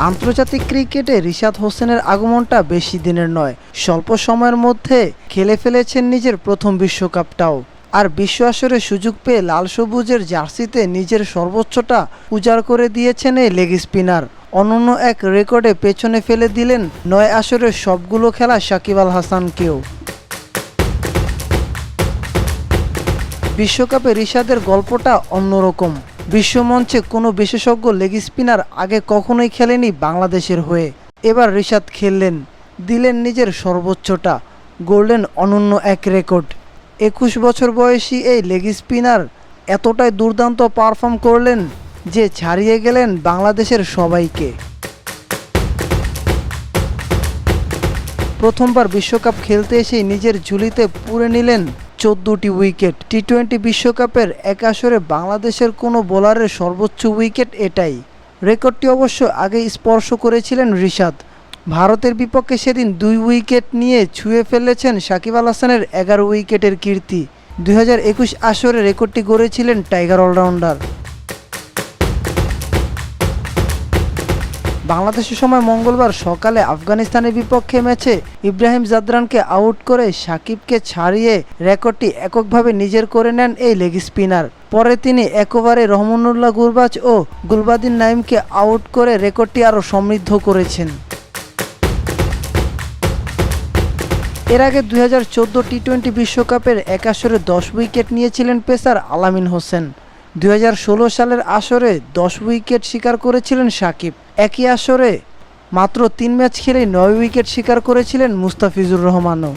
আন্তর্জাতিক ক্রিকেটে রিশাদ হোসেনের আগমনটা বেশি দিনের নয়, স্বল্প সময়ের মধ্যে খেলে ফেলেছেন নিজের প্রথম বিশ্বকাপটাও। আর বিশ্ব আসরে সুযোগ পেয়ে লাল সবুজের জার্সিতে নিজের সর্বোচ্চটা উজাড় করে দিয়েছেন এই লেগ স্পিনার। অনন্য এক রেকর্ডে পেছনে ফেলে দিলেন নয় আসরের সবগুলো খেলা সাকিব আল হাসানকেও। বিশ্বকাপে রিশাদের গল্পটা অন্যরকম। বিশ্বমঞ্চে কোনো বিশেষজ্ঞ লেগ স্পিনার আগে কখনোই খেলেনি বাংলাদেশের হয়ে। এবার রিশাদ খেললেন, দিলেন নিজের সর্বোচ্চটা, গড়লেন অনন্য এক রেকর্ড। একুশ বছর বয়সী এই লেগ স্পিনার এতটাই দুর্দান্ত পারফর্ম করলেন যে ছাড়িয়ে গেলেন বাংলাদেশের সবাইকে। প্রথমবার বিশ্বকাপ খেলতে এসেই নিজের ঝুলিতে পুরে নিলেন চোদ্দটি উইকেট। টি টোয়েন্টি বিশ্বকাপের এক আসরে বাংলাদেশের কোনো বোলারের সর্বোচ্চ উইকেট এটাই। রেকর্ডটি অবশ্য আগে স্পর্শ করেছিলেন রিশাদ। ভারতের বিপক্ষে সেদিন দুই উইকেট নিয়ে ছুঁয়ে ফেলেছেন সাকিব আল হাসানের এগারো উইকেটের কীর্তি। দুই হাজার একুশ আসরে রেকর্ডটি গড়েছিলেন টাইগার অলরাউন্ডার। বাংলাদেশের সময় মঙ্গলবার সকালে আফগানিস্তানের বিপক্ষে ম্যাচে ইব্রাহিম জাদরানকে আউট করে সাকিবকে ছাড়িয়ে রেকর্ডটি এককভাবে নিজের করে নেন এই লেগ স্পিনার। পরে তিনি একবারে রহমানুল্লাহ গুরবাজ ও গুলবাদিন নাইমকে আউট করে রেকর্ডটি আরও সমৃদ্ধ করেছেন। এর আগে দুই হাজার চোদ্দ টি টোয়েন্টি বিশ্বকাপের এক আসরে দশ উইকেট নিয়েছিলেন পেসার আলামিন হোসেন। দুই হাজার ষোলো সালের আসরে দশ উইকেট শিকার করেছিলেন সাকিব। একই আসরে মাত্র তিন ম্যাচ খেলে নয় উইকেট শিকার করেছিলেন মুস্তাফিজুর রহমানও।